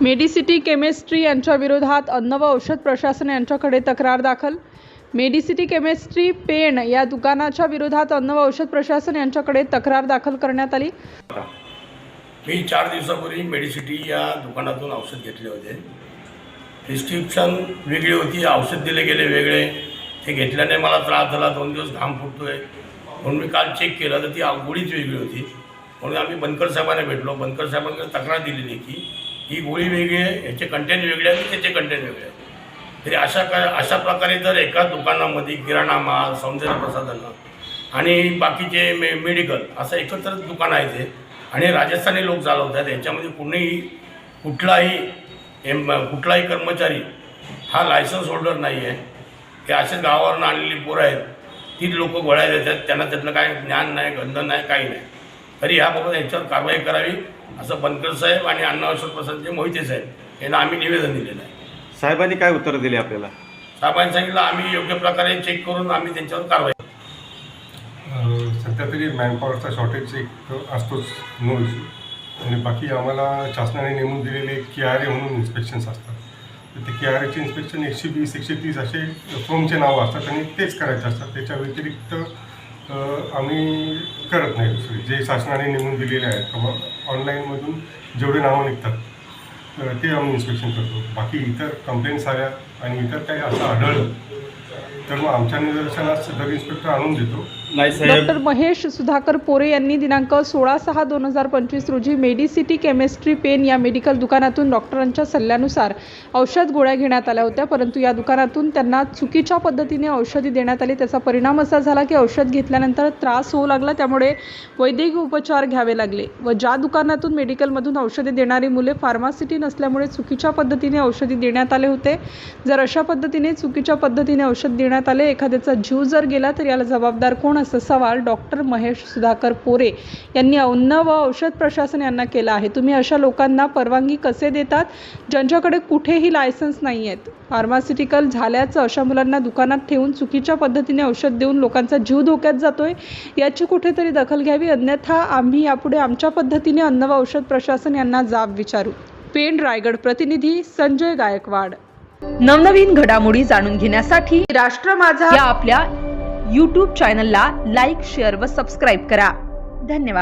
Medicity chemistry यांच्या विरोधात अन्न व औषध प्रशासन यांच्याकडे तक्रार दाखल. मेडिसिटी केमिस्ट्री पेण या दुकानाच्या विरोधात अन्न व औषध प्रशासन यांच्याकडे तक्रार दाखल करण्यात आली. मी चार दिवसापूर्वी मेडिसिटी या दुकानातून औषध घेतले होते. प्रिस्क्रिप्शन वेगळी होती औषध दिले गेले वेगळे. ते घेतल्याने मला त्रास झाला दोन दिवस घाम फुटतोय. म्हणून मी काल चेक केलं तर ती गोळीच वेगळी होती. म्हणून आम्ही बनकर साहेबांना भेटलो. बनकर साहेबांकडे तक्रार दिलेली की ही गोळी वेगळी आहे याचे कंटेंट वेगळे आहे आणि त्याचे कंटेंट वेगळे आहे तरी अशा का अशा प्रकारे जर एका दुकानामध्ये किराणा माल सौंदर्य प्रसाधनं आणि बाकीचे मे मेडिकल असं एकत्र दुकान आहे ते आणि राजस्थानी लोक चालवतात याच्यामध्ये कुणीही कुठलाही एम कुठलाही कर्मचारी हा लायसन्स होल्डर नाही आहे. हे असेच गावावरून आणलेली पोरं आहेत ती लोक गोळ्या देतात त्यांना त्यातलं काय ज्ञान नाही गंध नाही काही नाही. तरी ह्याबाबत यांच्यावर कारवाई करावी असं बनकर साहेब आणि अन्न औषध प्रसादचे मोहिते साहेब यांना आम्ही निवेदन दिलेलं आहे. साहेबांनी काय उत्तर दिले आपल्याला? साहेबांनी सांगितलं आम्ही योग्य प्रकारे चेक करून आम्ही त्यांच्यावर कारवाई अ, सध्या तरी मॅनपॉवरचा शॉर्टेज एक असतोच नो इश्यू आणि बाकी आम्हाला शासनाने नेमून दिलेले के आर ए म्हणून इन्स्पेक्शन्स असतात. तर ते के आर एचे इन्स्पेक्शन एकशे वीस एकशे तीस असे फर्मचे नावं असतात आणि तेच करायचे असतात. त्याच्या व्यतिरिक्त आम्ही करत नाही जे शासनाने नेमून दिलेले आहेत किंवा ऑनलाईनमधून जेवढे नावं निघतात ते आम्ही इन्स्पेक्शन करतो. बाकी इतर कंप्लेंट्स आल्या आणि इतर काही असं आढळलं तर मग आमच्या निदर्शनास सब इन्स्पेक्टर आणून देतो. डॉक्टर महेश सुधाकर पोरे यांनी दिनांक सोळा सहा दोन हजार पंचवीस रोजी मेडिसिटी केमिस्ट्री पेन या मेडिकल दुकानातून डॉक्टरांच्या सल्ल्यानुसार औषध गोळ्या घेण्यात आल्या होत्या परंतु या दुकानातून त्यांना चुकीच्या पद्धतीने औषधी देण्यात आली. त्याचा परिणाम असा झाला की औषध घेतल्यानंतर त्रास होऊ लागला त्यामुळे वैद्यकीय उपचार घ्यावे लागले व ज्या दुकानातून मेडिकलमधून औषधे देणारी मुले फार्मासिटी नसल्यामुळे चुकीच्या पद्धतीने औषधी देण्यात आले होते. जर अशा पद्धतीने चुकीच्या पद्धतीने औषध देण्यात आले एखाद्याचा जीव जर गेला तर याला जबाबदार कोण? असा सवाल डॉक्टर महेश सुधाकर पोरे यांनी अन्न व औषध प्रशासन यांना केला आहे. तुम्ही अशा लोकांना परवानगी कसे देतात? ज्यांच्याकडे कुठेही लायसन्स नाही आहेत फार्मास्युटिकल झाल्याचं अशा मुलांना दुकानात ठेवून चुकीच्या पद्धतीने औषध देऊन लोकांचा जीव धोक्यात जातोय याची कुठेतरी दखल घ्यावी. अन्यथा आम्ही यापुढे आमच्या पद्धतीने अन्न व औषध प्रशासन यांना जाब विचारू. पेण रायगड प्रतिनिधी संजय गायकवाड. नवनवीन घडामोडी जाणून घेण्यासाठी राष्ट्र माझा. या आपल्या यूट्यूब चॅनलला लाईक शेअर व सबस्क्राईब करा. धन्यवाद.